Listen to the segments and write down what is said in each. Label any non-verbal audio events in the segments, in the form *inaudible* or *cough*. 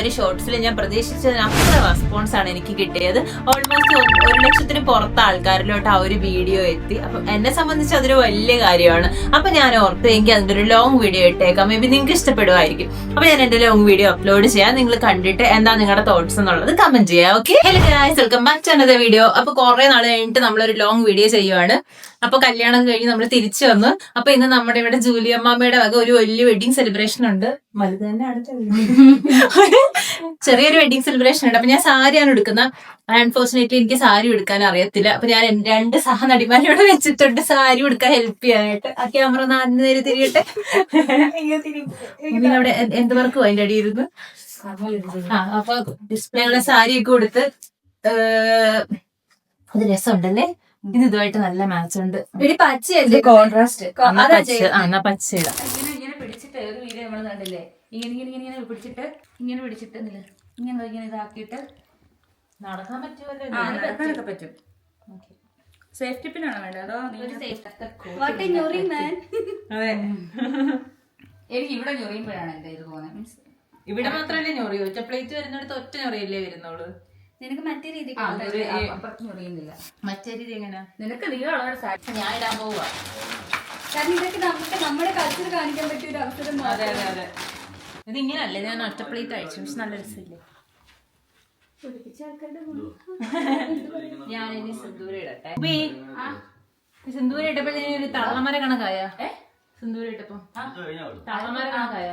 ഒരു ഷോർട്സിൽ ഞാൻ പ്രതീക്ഷിച്ചതിന് അത്ര റെസ്പോൺസ് ആണ് എനിക്ക് കിട്ടിയത്. ഓൾമോസ്റ്റ് ഒരു ലക്ഷത്തിന് പുറത്ത് ആൾക്കാരിലോട്ട് ആ ഒരു വീഡിയോ എത്തി. അപ്പം എന്നെ സംബന്ധിച്ച് അതൊരു വലിയ കാര്യമാണ്. അപ്പം ഞാൻ ഓർത്ത് എനിക്ക് അതിന്റെ ഒരു ലോങ് വീഡിയോ ഇട്ടേക്കാം. മേ ബി നിങ്ങൾക്ക് ഇഷ്ടപ്പെടുമായിരിക്കും. അപ്പം ഞാൻ എന്റെ ലോങ് വീഡിയോ അപ്ലോഡ് ചെയ്യാം. നിങ്ങൾ കണ്ടിട്ട് എന്താ നിങ്ങളുടെ തോട്ട്സ് എന്നുള്ളത് കമന്റ് ചെയ്യാം okay hello guys welcome back to another video അപ്പോൾ കുറേ നാൾ കഴിഞ്ഞിട്ട് നമ്മളൊരു ലോങ് വീഡിയോ ചെയ്യുവാണ്. അപ്പൊ കല്യാണം കഴിഞ്ഞ് നമ്മൾ തിരിച്ചു വന്നു. അപ്പൊ ഇന്ന് നമ്മുടെ ഇവിടെ ജൂലി അമ്മാമ്മയുടെ വക ഒരു വലിയ വെഡിങ് സെലിബ്രേഷൻ ഉണ്ട്. വലുത് തന്നെ അടുത്ത ചെറിയൊരു വെഡിങ് സെലിബ്രേഷൻ ഉണ്ട്. അപ്പൊ ഞാൻ സാരിയാണ് എടുക്കുന്നത് അൺഫോർച്ചുനേറ്റ്ലി എനിക്ക് സാരി എടുക്കാൻ അറിയത്തില്ല. അപ്പൊ ഞാൻ രണ്ട് രണ്ട് സഹനടിമാരോട് വെച്ചിട്ടുണ്ട്. സാരി എടുക്കാൻ ഹെൽപ്പ് ചെയ്യാനായിട്ട്. ആ ക്യാമറ നാലിന് നേരെ തിരിയട്ടെ. അവിടെ എന്ത് വർക്ക് അതിന്റെ അടിയിരുന്നു ആ അപ്പൊ ഡിസ്പ്ലേയുടെ സാരിയൊക്കെ കൊടുത്ത് ഏഹ്, അത് രസമുണ്ടല്ലേ? ഇത് ഇതുമായിട്ട് നല്ല മാച്ച് ഉണ്ട്. ഇടി പച്ചയല്ലേ കോൺട്രാസ്റ്റ് എന്നാ പച്ച ഇടാം ഇങ്ങനെ ഇങ്ങനെ പിടിച്ചിട്ട് ഒരു വീഡിയോ നമ്മൾ കണ്ടില്ലേ? ഇങ്ങനെ ഇങ്ങനെ ഇങ്ങനെ ഇങ്ങനെ പിടിച്ചിട്ട് ഇങ്ങനെ പിടിച്ചിട്ട് നില്ല ഇങ്ങനെ ഇങ്ങനെ ഇതാക്കിയിട്ട് നടക്കാൻ പറ്റുമല്ലോ പറ്റും. സേഫ്റ്റി പിന്നാണോ വേണ്ടത്? അതോ അതെ. എനിക്ക് ഇവിടെ ഞൊറിയുമ്പോഴാണ് എന്റെ ഇത് പോകുന്നത് ഇവിടെ മാത്രമല്ലേ ഞൊറിയോ ഒറ്റ പ്ലേറ്റ് വരുന്നിടത്ത് ഒറ്റ ഞൊറിയല്ലേ വരുന്നുള്ളൂ? നിനക്ക് മറ്റേ രീതി ഞൊറിയുന്നില്ല മറ്റേ രീതി എങ്ങനെയാ നിനക്ക് നീ ഞാൻ ഇടാൻ പോവാ. കാരണം ഇതൊക്കെ നമുക്ക് നമ്മുടെ കൾച്ചർ കാണിക്കാൻ പറ്റിയ ഒരു അവസരം അതെ അതെ അതെ. ഇത് ഇങ്ങനല്ലേ ഞാൻ ഒറ്റ പ്ലേറ്റ് അയച്ചു. പക്ഷെ നല്ല രസമില്ലേ? *laughs* ഞാനിനി സിന്ദൂര ഇടട്ടെ. സിന്ദൂര ഞാൻ ഒരു തള്ളമര കണക്കായ സിന്ദൂര ഇട്ടപ്പോ. തള്ളമര കണക്കായ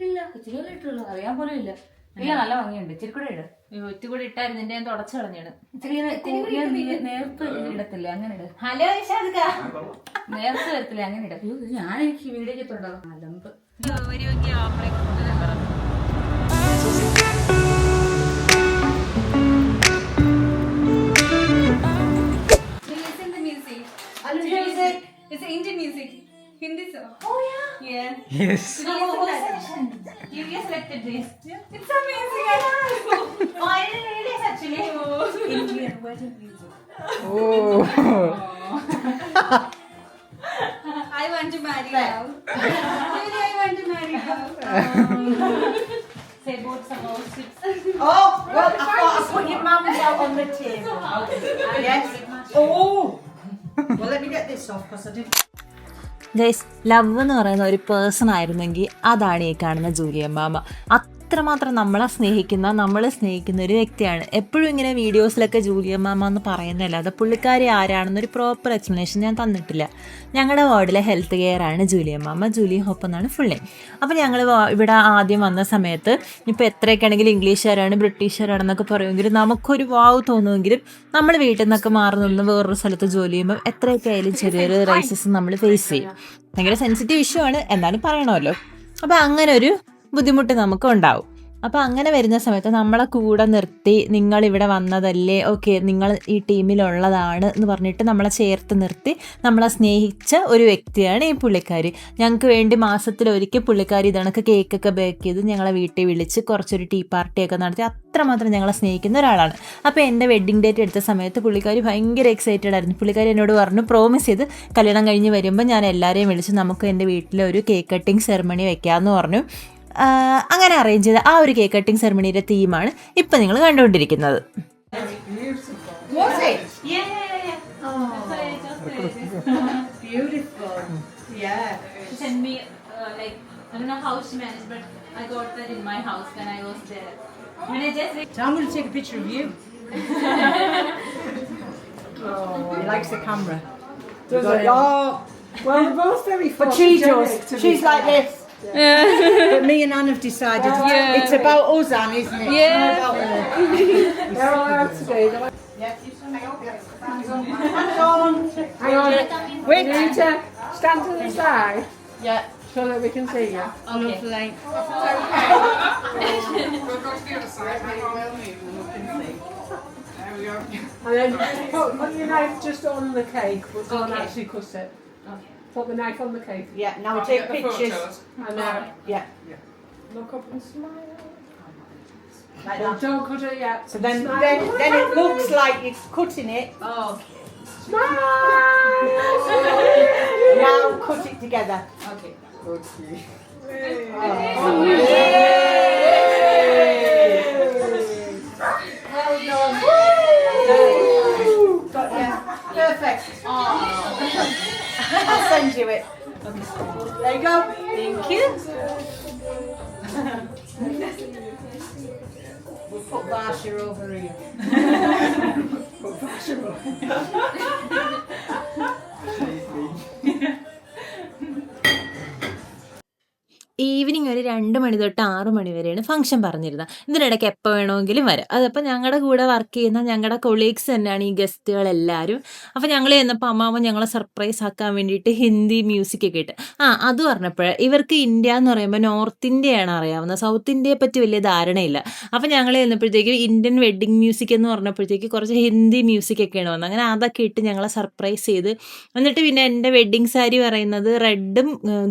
ഇല്ല ഇച്ചിരി ഇട്ടുള്ളൂ. അറിയാൻ പോലും ഇല്ല. ഇല്ല നല്ല ഭംഗിയുണ്ട്. ഇച്ചിരി കൂടെ ഇട്. ഒറ്റ കൂടി ഇട്ടായിരുന്നു എന്റെ ഞാൻ തുടച്ചു കളഞ്ഞാണ് നേർത്ത് ഇടത്തില്ല അങ്ങനെ ഇട് ഹലോ ഇഷാദ് നേരത്തെ വരത്തില്ല അങ്ങനെ ഇട ഞാൻ എനിക്ക് വീടേക്ക് ചെയ്തിട്ടുണ്ടാവും അലമ്പ്. It's Indian music. Hindi song. Oh yeah. Yeah. Yes. You just selected this. It's amazing. Oh, I didn't realize actually. Indian wedding music. Oh. I want to marry now. Really, I want to marry now. Say both some old ships. Oh, well, I thought I put your mum's out on the table. Yes. Oh. Well, let me get this off because I didn't. Guys love എന്ന് പറയുന്ന ഒരു person ആയിരുന്നെങ്കിൽ അതാണ് ഈ കാണുന്ന ജൂലിയമ്മാമ അത്രമാത്രം നമ്മളെ സ്നേഹിക്കുന്ന നമ്മളെ സ്നേഹിക്കുന്ന ഒരു വ്യക്തിയാണ്. എപ്പോഴും ഇങ്ങനെ വീഡിയോസിലൊക്കെ ജൂലിയ മാമ എന്ന് പറയുന്നതല്ലാതെ പുള്ളിക്കാരി ആരാണെന്നൊരു പ്രോപ്പർ എക്സ്പ്ലനേഷൻ ഞാൻ തന്നിട്ടില്ല. ഞങ്ങളുടെ വാർഡിലെ ഹെൽത്ത് കെയർ ആണ് ജൂലിയ മാമ. ജൂലി ഹോപ്പ് എന്നാണ് നെയിം അപ്പോൾ ഞങ്ങൾ ഇവിടെ ആദ്യം വന്ന സമയത്ത് ഇപ്പോൾ എത്രയൊക്കെ ആണെങ്കിലും ഇംഗ്ലീഷുകാരാണ് ബ്രിട്ടീഷുകാരാണെന്നൊക്കെ പറയുമെങ്കിലും നമുക്കൊരു വാവ് തോന്നുമെങ്കിലും നമ്മൾ വീട്ടിൽ നിന്നൊക്കെ മാറി നിന്ന് വേറൊരു സ്ഥലത്ത് ജോലി ചെയ്യുമ്പോൾ എത്രയൊക്കെ ആയാലും ചെറിയൊരു റൈസസ് നമ്മൾ ഫേസ് ചെയ്യും. ഭയങ്കര സെൻസിറ്റീവ് ഇഷ്യൂ ആണ് എന്നാലും പറയണമല്ലോ. അപ്പോൾ അങ്ങനെ ഒരു ബുദ്ധിമുട്ട് നമുക്ക് ഉണ്ടാവും അപ്പോൾ അങ്ങനെ വരുന്ന സമയത്ത് നമ്മളെ കൂടെ നിർത്തി നിങ്ങൾ ഇവിടെ വന്നതല്ലേ ഓക്കെ നിങ്ങൾ ഈ ടീമിലുള്ളതാണ് എന്ന് പറഞ്ഞിട്ട് നമ്മളെ ചേർത്ത് നിർത്തി നമ്മളെ സ്നേഹിച്ച ഒരു വ്യക്തിയാണ് ഈ പുള്ളിക്കാരി. ഞങ്ങൾക്ക് വേണ്ടി മാസത്തിൽ ഒരിക്കൽ പുള്ളിക്കാരി ഇതണക്ക് കേക്കൊക്കെ ബേക്ക് ചെയ്ത് ഞങ്ങളെ വീട്ടിൽ വിളിച്ച് കുറച്ചൊരു ടീ പാർട്ടിയൊക്കെ നടത്തി അത്രമാത്രം ഞങ്ങളെ സ്നേഹിക്കുന്ന ഒരാളാണ്. അപ്പോൾ എന്റെ വെഡ്ഡിങ് ഡേറ്റ് എടുത്ത സമയത്ത് പുള്ളിക്കാരി ഭയങ്കര എക്സൈറ്റഡ് ആയിരുന്നു. പുള്ളിക്കാരി എന്നോട് പറഞ്ഞു പ്രോമിസ് ചെയ്ത് കല്യാണം കഴിഞ്ഞ് വരുമ്പോൾ ഞാൻ എല്ലാവരെയും വിളിച്ച് നമുക്ക് എന്റെ വീട്ടിൽ ഒരു കേക്ക് കട്ടിങ് സെറമണി വെക്കാമെന്ന് പറഞ്ഞു. അങ്ങനെ അറേഞ്ച് ചെയ്ത ആ ഒരു കേക്ക് കട്ടിംഗ് സെറമണിയുടെ തീമാണ് ഇപ്പം നിങ്ങൾ കണ്ടുകൊണ്ടിരിക്കുന്നത്? Oh. Beautiful. Yeah. She me uh, like I know how she but I got that in my house when I was there. When I just So I'm going to take a picture of oh, he likes the camera. Does it? Oh, Well, we're both very but she does. She's like this. But me and Anne have decided yeah. it's about us, Anne, isn't it? Yeah. It's not about her. *laughs* They're all out today. They're like, Hands on. Hang on. Wait, you need to stand to the side yeah. so that we can see you. Okay. And then put, put your knife just on the cake, but don't Okay. actually cut it. Okay. Put the knife on the cake. Yeah, now we take pictures. And now Yeah, look up and smile. like Well, that. don't cut it yet. So then, Smile. then, then it looks like you're cutting it. Oh, Smile! Now cut it together. okay. Oh, yay! do it. There you go. Thank you. we'll put Varsha over here. *laughs* put over *laughs* evening ഒരു രണ്ട് മണി തൊട്ട് ആറ് മണി വരെയാണ് function പറഞ്ഞിരുന്നത്. ഇതിനിടയ്ക്ക് എപ്പോൾ വേണമെങ്കിലും വരാം. അതപ്പോൾ ഞങ്ങളുടെ കൂടെ വർക്ക് ചെയ്യുന്ന ഞങ്ങളുടെ കൊളീഗ്സ് തന്നെയാണ് ഈ ഗസ്റ്റുകളെല്ലാവരും. അപ്പോൾ ഞങ്ങൾ ചെന്നപ്പോൾ അമ്മാവൻ ഞങ്ങളെ സർപ്രൈസ് ആക്കാൻ വേണ്ടിയിട്ട് ഹിന്ദി മ്യൂസിക് ഒക്കെ ഇട്ട്. ആ അത് പറഞ്ഞപ്പോഴേ ഇവർക്ക് ഇന്ത്യ എന്ന് പറയുമ്പോൾ നോർത്ത് ഇന്ത്യയാണ് അറിയാവുന്നത്. സൗത്ത് ഇന്ത്യയെ പറ്റി വലിയ ധാരണയില്ല. അപ്പോൾ ഞങ്ങൾ ചെന്നപ്പോഴത്തേക്ക് ഇന്ത്യൻ വെഡ്ഡിങ് മ്യൂസിക് എന്ന് പറഞ്ഞപ്പോഴത്തേക്ക് കുറച്ച് ഹിന്ദി മ്യൂസിക് ഒക്കെയാണ് വന്നത് അങ്ങനെ അതൊക്കെ ഇട്ട് ഞങ്ങളെ സർപ്രൈസ് ചെയ്ത്. എന്നിട്ട് പിന്നെ എന്റെ വെഡ്ഡിങ് സാരി പറയുന്നത് റെഡും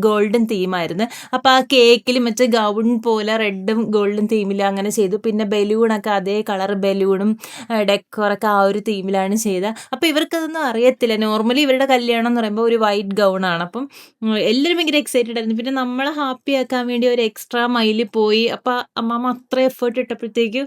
ഗോൾഡും തീമായിരുന്നു. അപ്പോൾ ആ കേക്കിൽ മറ്റേ ഗൗൺ പോലെ റെഡും ഗോൾഡും തീമിൽ അങ്ങനെ ചെയ്തു. പിന്നെ ബലൂണൊക്കെ അതേ കളർ ബലൂണും ഡെക്കോറൊക്കെ ആ ഒരു തീമിലാണ് ചെയ്തത് അപ്പോൾ ഇവർക്കതൊന്നും അറിയത്തില്ല. നോർമലി ഇവരുടെ കല്യാണം എന്ന് പറയുമ്പോൾ ഒരു വൈറ്റ് ഗൗണാണ് അപ്പം എല്ലാവരും ഭയങ്കര എക്സൈറ്റഡ് ആയിരുന്നു. പിന്നെ നമ്മളെ ഹാപ്പി ആക്കാൻ വേണ്ടി ഒരു എക്സ്ട്രാ മൈലിൽ പോയി. അപ്പോൾ അമ്മാമ്മ അത്ര എഫേർട്ട് ഇട്ടപ്പോഴത്തേക്കും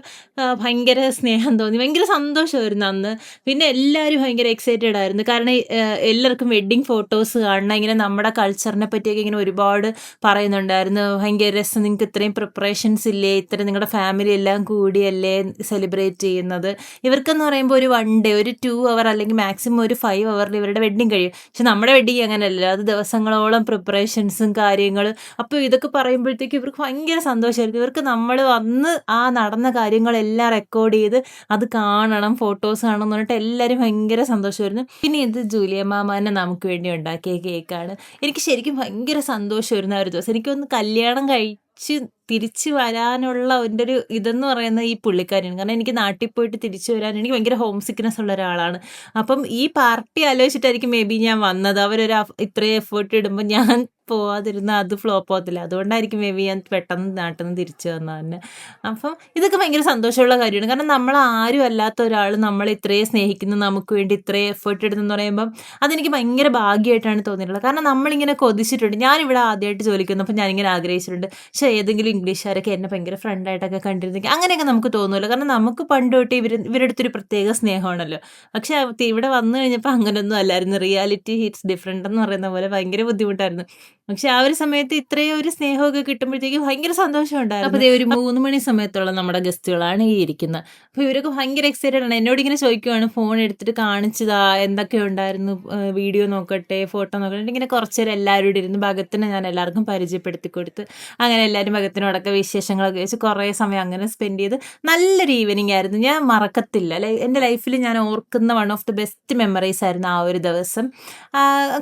ഭയങ്കര സ്നേഹം തോന്നി. ഭയങ്കര സന്തോഷമായിരുന്നു അന്ന്. പിന്നെ എല്ലാവരും ഭയങ്കര എക്സൈറ്റഡ് ആയിരുന്നു. കാരണം ആ, എല്ലാവർക്കും വെഡ്ഡിങ് ഫോട്ടോസ് കാണണം. ഇങ്ങനെ നമ്മുടെ കൾച്ചറിനെ പറ്റിയൊക്കെ ഇങ്ങനെ ഒരുപാട് പറയുന്നുണ്ടായിരുന്നു. ഭയങ്കര രസം. നിങ്ങൾക്ക് ഇത്രയും പ്രിപ്പറേഷൻസ് ഇല്ലേ? ഇത്ര നിങ്ങളുടെ ഫാമിലി എല്ലാം കൂടിയല്ലേ സെലിബ്രേറ്റ് ചെയ്യുന്നത്? ഇവർക്കെന്ന് പറയുമ്പോൾ ഒരു വൺ ഡേ ഒരു ടു അവർ അല്ലെങ്കിൽ മാക്സിമം ഒരു ഫൈവ് അവറിൽ ഇവരുടെ വെഡ്ഡിങ് കഴിയും. പക്ഷെ നമ്മുടെ വെഡ്ഡിങ് അങ്ങനെയല്ല അത് ദിവസങ്ങളോളം പ്രിപ്പറേഷൻസും കാര്യങ്ങളും. അപ്പോൾ ഇതൊക്കെ പറയുമ്പോഴത്തേക്ക് ഇവർക്ക് ഭയങ്കര സന്തോഷമായിരുന്നു ഇവർക്ക് നമ്മൾ വന്ന് ആ നടന്ന കാര്യങ്ങളെല്ലാം റെക്കോർഡ് ചെയ്ത് അത് കാണണം ഫോട്ടോസ് കാണണം എന്ന് പറഞ്ഞിട്ട് എല്ലാവരും ഭയങ്കര സന്തോഷമായിരുന്നു. പിന്നെ ഇത് ജൂലിയ മാമാനെ നമുക്ക് വേണ്ടി ഉണ്ടാക്കിയ കേക്കാണ് എനിക്ക് ശരിക്കും ഭയങ്കര സന്തോഷമായിരുന്നു ആ ഒരു ദിവസം. എനിക്കൊന്ന് കല്യാണം കഴിച്ച് തിരിച്ചു വരാനുള്ള എന്റെ ഒരു ഇതെന്ന് പറയുന്നത് ഈ പുള്ളിക്കാരിയാണ്. കാരണം എനിക്ക് നാട്ടിൽ പോയിട്ട് തിരിച്ചു വരാൻ എനിക്ക് ഭയങ്കര ഹോം സിക്നെസ് ഉള്ള ഒരാളാണ്. അപ്പം ഈ പാർട്ടി ആലോചിച്ചിട്ടായിരിക്കും മേ ബി ഞാൻ വന്നത്. അവരൊരു ഇത്രയും എഫേർട്ട് ഇടുമ്പോൾ ഞാൻ പോവാതിരുന്ന അത് ഫ്ലോപ്പ് ആവത്തില്ല. അതുകൊണ്ടായിരിക്കും മേ ബി ഞാൻ പെട്ടെന്ന് നാട്ടിൽ നിന്ന് തിരിച്ചു വന്നത് തന്നെ. അപ്പം ഇതൊക്കെ ഭയങ്കര സന്തോഷമുള്ള കാര്യമാണ്. കാരണം നമ്മൾ ആരും അല്ലാത്ത ഒരാൾ നമ്മളെ ഇത്രയും സ്നേഹിക്കുന്നു നമുക്ക് വേണ്ടി ഇത്രയും എഫേർട്ട് എടുത്തെന്ന് പറയുമ്പം അതെനിക്ക് ഭയങ്കര ഭാഗ്യമായിട്ടാണ് തോന്നിയിട്ടുള്ളത്. കാരണം നമ്മളിങ്ങനെ കൊതിച്ചിട്ടുണ്ട്. ഞാനിവിടെ ആദ്യമായിട്ട് ജോലിക്കുന്നു അപ്പം ഞാനിങ്ങനെ ആഗ്രഹിച്ചിട്ടുണ്ട്. പക്ഷേ ഏതെങ്കിലും ഇംഗ്ലീഷുകാരൊക്കെ എന്നെ ഭയങ്കര ഫ്രണ്ടായിട്ടൊക്കെ കണ്ടിരുന്നെങ്കിൽ അങ്ങനെയൊക്കെ നമുക്ക് തോന്നുമല്ലോ. കാരണം നമുക്ക് പണ്ട് തൊട്ട് ഇവർ ഇവരുടെ പ്രത്യേക സ്നേഹമാണല്ലോ. പക്ഷേ ഇവിടെ വന്നു കഴിഞ്ഞപ്പോൾ അങ്ങനെയൊന്നും അല്ലായിരുന്നു. റിയാലിറ്റി ഹിറ്റ്സ് ഡിഫറെന്റ് എന്ന് പറയുന്ന പോലെ ഭയങ്കര ബുദ്ധിമുട്ടായിരുന്നു. പക്ഷെ ആ ഒരു സമയത്ത് ഇത്രയും ഒരു സ്നേഹമൊക്കെ കിട്ടുമ്പോഴത്തേക്ക് ഭയങ്കര സന്തോഷം ഉണ്ടായിരുന്നു അപ്പോൾ ഒരു മൂന്ന് മണി സമയത്തുള്ള നമ്മുടെ ഗസ്റ്റുകളാണ് ഈ ഇരിക്കുന്നത് അപ്പൊ ഇവരൊക്കെ ഭയങ്കര എക്സൈറ്റഡ് ആണ്. എന്നോട് ഇങ്ങനെ ചോദിക്കുവാണ് ഫോൺ എടുത്തിട്ട് കാണിച്ചതാ? എന്തൊക്കെ ഉണ്ടായിരുന്നു? വീഡിയോ നോക്കട്ടെ ഫോട്ടോ നോക്കട്ടെ? ഇങ്ങനെ കുറച്ച് എല്ലാവരും എല്ലാവരോടും ഇരുന്ന് ഭഗത്തിനെ ഞാൻ എല്ലാവർക്കും പരിചയപ്പെടുത്തി കൊടുത്ത് അങ്ങനെ എല്ലാവരും ഭഗത്തിനോടൊക്കെ വിശേഷങ്ങളൊക്കെ വെച്ച് കുറേ സമയം അങ്ങനെ സ്പെൻഡ് ചെയ്ത് നല്ലൊരു ഈവനിങ് ആയിരുന്നു. ഞാൻ മറക്കത്തില്ല. എന്റെ ലൈഫിൽ ഞാൻ ഓർക്കുന്ന one of the best memories ആയിരുന്നു ആ ഒരു ദിവസം.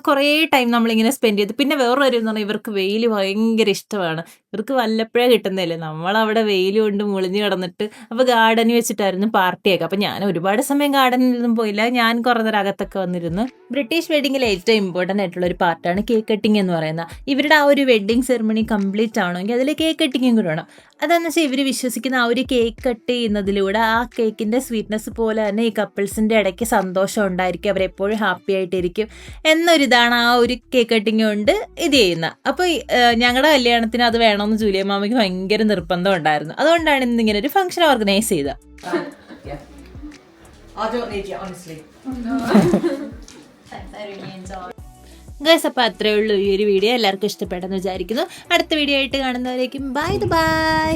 കുറേ ടൈം നമ്മളിങ്ങനെ സ്പെൻഡ് ചെയ്ത്. പിന്നെ വേറൊരു എന്ന് പറഞ്ഞാൽ ഇവർക്ക് വെയിൽ ഭയങ്കര ഇഷ്ടമാണ്. ഇവർക്ക് വല്ലപ്പോഴേ കിട്ടുന്നില്ലേ നമ്മളവിടെ വെയിൽ കൊണ്ട് മുളിഞ്ഞ് കിടന്നിട്ട് അപ്പോൾ ഗാർഡനിൽ വെച്ചിട്ടായിരുന്നു പാർട്ടിയൊക്കെ അപ്പോൾ ഞാൻ ഒരുപാട് സമയം ഗാർഡനിലൊന്നും പോയില്ല. ഞാൻ കുറേ നേരം അകത്തൊക്കെ വന്നിരുന്നു. ബ്രിട്ടീഷ് വെഡിങ്ങിൽ ഏറ്റവും ഇമ്പോർട്ടന്റ് ആയിട്ടുള്ള ഒരു പാർട്ടാണ് കേക്ക് കട്ടിങ് എന്ന് പറയുന്നത്. ഇവരുടെ ആ ഒരു വെഡിങ് സെറമണി കംപ്ലീറ്റ് ആവണമെങ്കിൽ അതിൽ കേക്ക് കട്ടിങ്ങും കൂടെ വേണം. അതെന്ന് വെച്ചാൽ ഇവർ വിശ്വസിക്കുന്ന ആ ഒരു കേക്ക് കട്ട് ചെയ്യുന്നതിലൂടെ ആ കേക്കിന്റെ സ്വീറ്റ്നെസ് പോലെ തന്നെ ഈ കപ്പിൾസിന്റെ ഇടയ്ക്ക് സന്തോഷം ഉണ്ടായിരിക്കും. അവരെപ്പോഴും ഹാപ്പി ആയിട്ടിരിക്കും. എന്നൊരിതാണ് ആ ഒരു കേക്ക് കട്ടിങ് കൊണ്ട് ഇത് ചെയ്യുന്നത്. അപ്പോൾ ഞങ്ങളുടെ കല്യാണത്തിന് അത് വേണമെന്ന് ജൂലിയ മാമയ്ക്ക് ഭയങ്കര നിർബന്ധം ഉണ്ടായിരുന്നു. അതുകൊണ്ടാണ് ഇന്ന് ഇങ്ങനെ ഒരു ഫംഗ്ഷൻ ഓർഗനൈസ് ചെയ്തത്. ഗസ് അപ്പോൾ അത്രേ ഉള്ളൂ ഈ ഒരു വീഡിയോ എല്ലാവർക്കും ഇഷ്ടപ്പെട്ടെന്ന് വിചാരിക്കുന്നു. അടുത്ത വീഡിയോ ആയിട്ട് കാണുന്നവരേക്കും ബൈ ബൈ